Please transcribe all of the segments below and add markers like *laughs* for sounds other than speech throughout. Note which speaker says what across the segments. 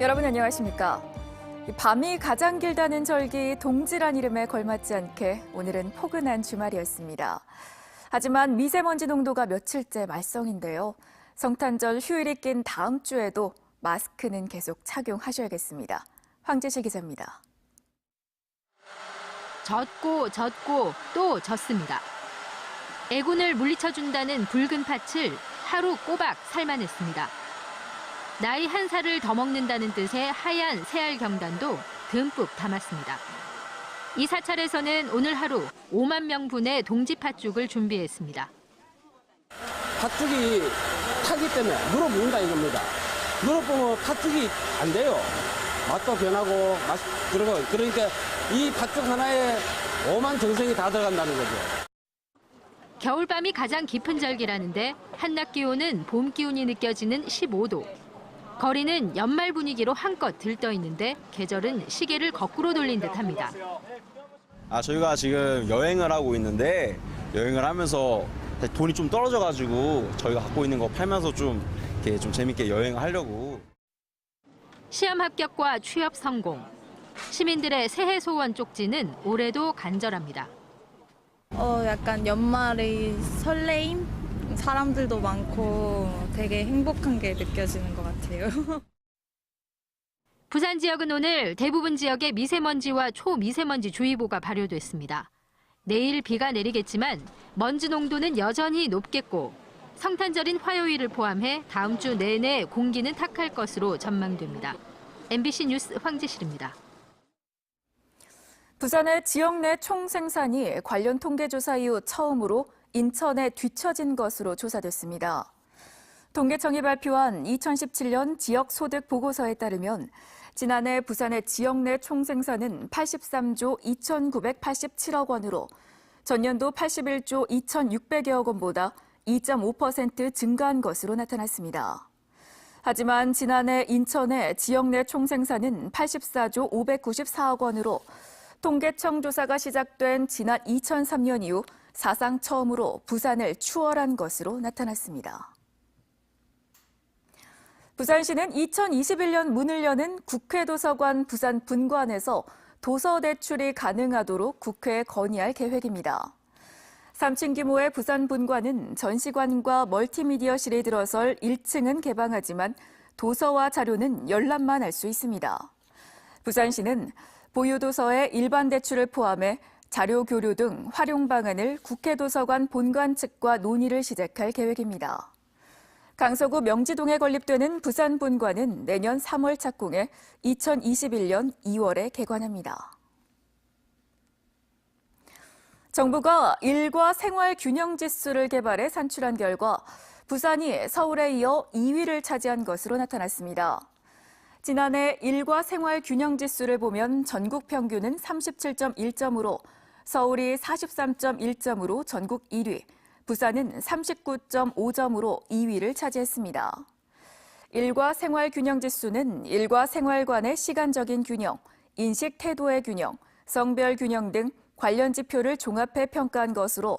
Speaker 1: 여러분 안녕하십니까? 이 밤이 가장 길다는 절기 동지란 이름에 걸맞지 않게 오늘은 포근한 주말이었습니다. 하지만 미세먼지 농도가 며칠째 말썽인데요. 성탄절 휴일이 낀 다음 주에도 마스크는 계속 착용하셔야겠습니다. 황재실 기자입니다.
Speaker 2: 젖고 젖고 또 젖습니다. 애군을 물리쳐준다는 붉은 팥을 하루 꼬박 살만했습니다. 나이 한 살을 더 먹는다는 뜻의 하얀 새알 경단도 듬뿍 담았습니다. 이 사찰에서는 오늘 하루 5만 명분의 동지 팥죽을 준비했습니다.
Speaker 3: 팥죽이 타기 때문에 물어 먹는다 이겁니다. 물어 보면 팥죽이 안 돼요. 맛도 변하고 맛 그러고 그러니까 이 팥죽 하나에 오만 정성이 다 들어간다는 거죠.
Speaker 2: 겨울밤이 가장 깊은 절기라는데 한낮 기온은 봄 기운이 느껴지는 15도. 거리는 연말 분위기로 한껏 들떠 있는데 계절은 시계를 거꾸로 돌린 듯합니다.
Speaker 4: 아 저희가 지금 여행을 하고 있는데 여행을 하면서 돈이 좀 떨어져가지고 저희가 갖고 있는 거 팔면서 좀 이렇게 좀 재밌게 여행을 하려고.
Speaker 2: 시험 합격과 취업 성공. 시민들의 새해 소원 쪽지는 올해도 간절합니다.
Speaker 5: 어, 약간 연말의 설레임? 사람들도 많고 되게 행복한 게 느껴지는 것 같아요. *laughs*
Speaker 2: 부산 지역은 오늘 대부분 지역에 미세먼지와 초미세먼지 주의보가 발효됐습니다. 내일 비가 내리겠지만 먼지 농도는 여전히 높겠고 성탄절인 화요일을 포함해 다음 주 내내 공기는 탁할 것으로 전망됩니다. MBC 뉴스 황지실입니다.
Speaker 1: 부산의 지역 내 총생산이 관련 통계조사 이후 처음으로 인천에 뒤처진 것으로 조사됐습니다. 통계청이 발표한 2017년 지역 소득 보고서에 따르면 지난해 부산의 지역 내 총생산은 83조 2,987억 원으로 전년도 81조 2,600여억 원보다 2.5% 증가한 것으로 나타났습니다. 하지만 지난해 인천의 지역 내 총생산은 84조 594억 원으로 통계청 조사가 시작된 지난 2003년 이후 사상 처음으로 부산을 추월한 것으로 나타났습니다. 부산시는 2021년 문을 여는 국회도서관 부산 분관에서 도서 대출이 가능하도록 국회에 건의할 계획입니다. 3층 규모의 부산 분관은 전시관과 멀티미디어실이 들어설 1층은 개방하지만 도서와 자료는 열람만 할 수 있습니다. 부산시는 보유도서의 일반 대출을 포함해 자료 교류 등 활용 방안을 국회도서관 본관 측과 논의를 시작할 계획입니다. 강서구 명지동에 건립되는 부산 본관은 내년 3월 착공해 2021년 2월에 개관합니다. 정부가 일과 생활 균형 지수를 개발해 산출한 결과 부산이 서울에 이어 2위를 차지한 것으로 나타났습니다. 지난해 일과 생활 균형 지수를 보면 전국 평균은 37.1점으로 서울이 43.1점으로 전국 1위, 부산은 39.5점으로 2위를 차지했습니다. 일과 생활 균형 지수는 일과 생활관의 시간적인 균형, 인식 태도의 균형, 성별 균형 등 관련 지표를 종합해 평가한 것으로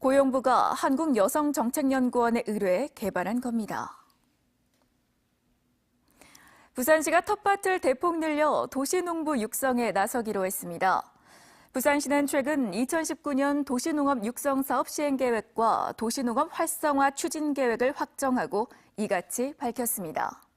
Speaker 1: 고용부가 한국여성정책연구원에 의뢰해 개발한 겁니다. 부산시가 텃밭을 대폭 늘려 도시농부 육성에 나서기로 했습니다. 부산시는 최근 2019년 도시농업 육성 사업 시행 계획과 도시농업 활성화 추진 계획을 확정하고 이같이 밝혔습니다.